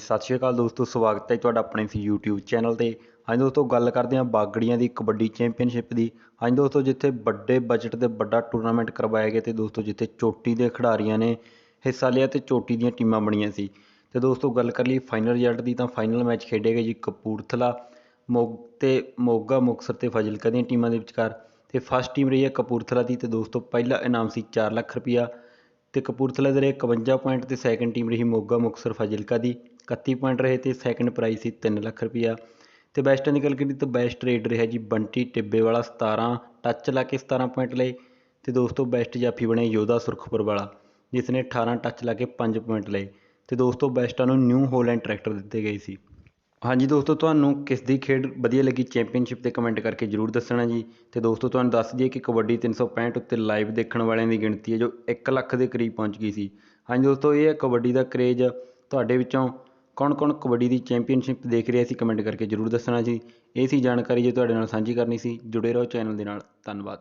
ਸਤਿ ਸ਼੍ਰੀ ਅਕਾਲ ਦੋਸਤੋ, ਸਵਾਗਤ ਹੈ ਜੀ ਤੁਹਾਡਾ ਆਪਣੇ ਇਸ YouTube ਚੈਨਲ ਤੇ। ਅੱਜ ਦੋਸਤੋ, ਗੱਲ ਕਰਦੇ ਹਾਂ ਬਾਗੜੀਆਂ ਦੀ ਕਬੱਡੀ ਚੈਂਪੀਅਨਸ਼ਿਪ ਦੀ। ਅੱਜ ਦੋਸਤੋ, ਜਿੱਥੇ ਵੱਡੇ ਬਜਟ ਤੇ ਵੱਡਾ ਟੂਰਨਾਮੈਂਟ ਕਰਵਾਇਆ ਗਿਆ ਤੇ ਦੋਸਤੋ, ਜਿੱਥੇ ਚੋਟੀ ਦੇ ਖਿਡਾਰੀਆਂ ਨੇ ਹਿੱਸਾ ਲਿਆ ਤੇ ਚੋਟੀ ਦੀਆਂ ਟੀਮਾਂ ਬਣੀਆਂ ਸੀ। ਤੇ ਦੋਸਤੋ, ਗੱਲ ਕਰ ਲਈ ਫਾਈਨਲ ਰਿਜ਼ਲਟ ਦੀ ਤਾਂ ਫਾਈਨਲ ਮੈਚ ਖੇਡੇ ਗਏ ਜੀ ਕਪੂਰਥਲਾ, ਮੋਗ ਤੇ ਮੋਗਾ, ਮੁਕਤਸਰ ਤੇ ਫਾਜ਼ਿਲਕਾ ਦੀਆਂ ਟੀਮਾਂ ਦੇ ਵਿਚਕਾਰ। ਤੇ ਫਸਟ ਟੀਮ ਰਹੀ ਹੈ ਕਪੂਰਥਲਾ ਦੀ ਤੇ ਦੋਸਤੋ, ਪਹਿਲਾ ਇਨਾਮ ਸੀ 4 ਲੱਖ ਰੁਪਇਆ। ਤੇ ਕਪੂਰਥਲਾ ਦੇ ਰਹੇ 51 ਪੁਆਇੰਟ ਤੇ ਸੈਕੰਡ ਟੀਮ ਰਹੀ ਮੋਗਾ, ਮੁਕਤਸਰ, ਫਾਜ਼ਿਲਕਾ ਦੀ। 31 ਪੁਆਇੰਟ ਰਹੇ ਤੇ ਸੈਕੰਡ ਪ੍ਰਾਈਜ਼ ਸੀ 3 ਲੱਖ ਰੁਪਇਆ। ਤੇ ਬੈਸਟਾਂ ਦੀ ਗੱਲ ਕਰੀਏ ਤਾਂ ਬੈਸਟ ਰੇਡ ਰਿਹਾ ਜੀ ਬੰਟੀ ਟਿੱਬੇ ਵਾਲਾ 17 ਟੱਚ ਲਾ ਕੇ 17 ਪੁਆਇੰਟ ਲਏ। ਤੇ ਦੋਸਤੋ ਬੈਸਟ ਜਾਫੀ ਬਣੇ ਯੋਧਾ ਸੁਰਖਪੁਰ ਵਾਲਾ ਜਿਸ ਨੇ 18 ਟੱਚ ਲਾ ਕੇ 5 ਪੁਆਇੰਟ ਲਏ। ਤੇ ਦੋਸਤੋ ਬੈਸਟਾਂ ਨੂੰ ਨਿਊ ਹੋਲੈਂਡ ਟਰੈਕਟਰ ਦਿੱਤੇ ਗਏ ਸੀ। ਹਾਂਜੀ ਦੋਸਤੋ, ਤੁਹਾਨੂੰ ਕਿਸ ਦੀ ਖੇਡ ਵਧੀਆ ਲੱਗੀ ਚੈਂਪੀਅਨਸ਼ਿਪ ਤੇ ਕਮੈਂਟ ਕਰਕੇ ਜਰੂਰ ਦੱਸਣਾ ਜੀ। ਤੇ ਦੋਸਤੋ, ਤੁਹਾਨੂੰ ਦੱਸ ਦਈਏ ਕਿ ਕਬੱਡੀ 365 ਉੱਤੇ ਲਾਈਵ ਦੇਖਣ ਵਾਲਿਆਂ ਦੀ ਗਿਣਤੀ ਹੈ ਜੋ 1 ਲੱਖ ਦੇ ਕਰੀਬ ਪਹੁੰਚ ਗਈ ਸੀ। ਹਾਂਜੀ ਦੋਸਤੋ, ਇਹ ਹੈ ਕਬੱਡੀ ਦਾ ਕਰੇਜ ਤੁਹਾਡੇ ਵਿੱਚੋਂ ਕੌਣ ਕੌਣ ਕਬੱਡੀ ਦੀ ਚੈਂਪੀਅਨਸ਼ਿਪ ਦੇਖ ਰਿਹਾ ਸੀ ਕਮੈਂਟ ਕਰਕੇ ਜਰੂਰ ਦੱਸਣਾ ਜੀ। ਇਹ ਸੀ ਜਾਣਕਾਰੀ ਜੇ ਤੁਹਾਡੇ ਨਾਲ ਸਾਂਝੀ ਕਰਨੀ ਸੀ। ਜੁੜੇ ਰਹੋ ਚੈਨਲ ਦੇ ਨਾਲ। ਧੰਨਵਾਦ।